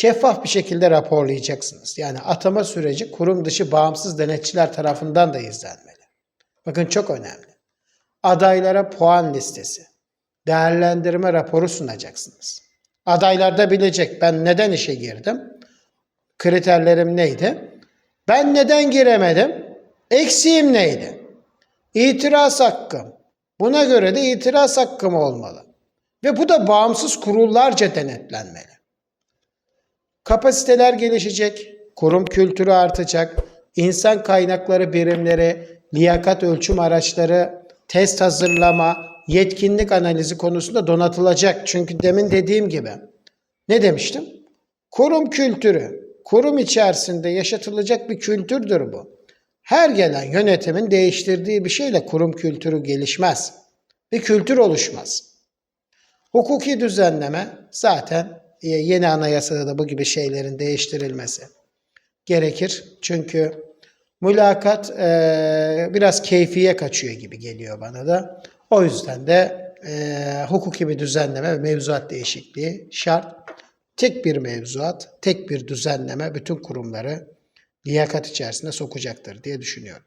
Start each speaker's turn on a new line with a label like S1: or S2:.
S1: şeffaf bir şekilde raporlayacaksınız. Yani atama süreci kurum dışı bağımsız denetçiler tarafından da izlenmeli. Bakın çok önemli. Adaylara puan listesi, değerlendirme raporu sunacaksınız. Adaylar da bilecek ben neden işe girdim, kriterlerim neydi, ben neden giremedim, eksiğim neydi, itiraz hakkım, buna göre de itiraz hakkım olmalı. Ve bu da bağımsız kurullarca denetlenmeli. Kapasiteler gelişecek, kurum kültürü artacak, insan kaynakları birimleri, liyakat ölçüm araçları, test hazırlama, yetkinlik analizi konusunda donatılacak. Çünkü demin dediğim gibi ne demiştim? Kurum kültürü, kurum içerisinde yaşatılacak bir kültürdür bu. Her gelen yönetimin değiştirdiği bir şeyle kurum kültürü gelişmez. Bir kültür oluşmaz. Hukuki düzenleme zaten yeni anayasada da bu gibi şeylerin değiştirilmesi gerekir. Çünkü mülakat e, biraz keyfiye kaçıyor gibi geliyor bana da. O yüzden de e, hukuki bir düzenleme ve mevzuat değişikliği şart. Tek bir mevzuat, tek bir düzenleme bütün kurumları liyakat içerisinde sokacaktır diye düşünüyorum.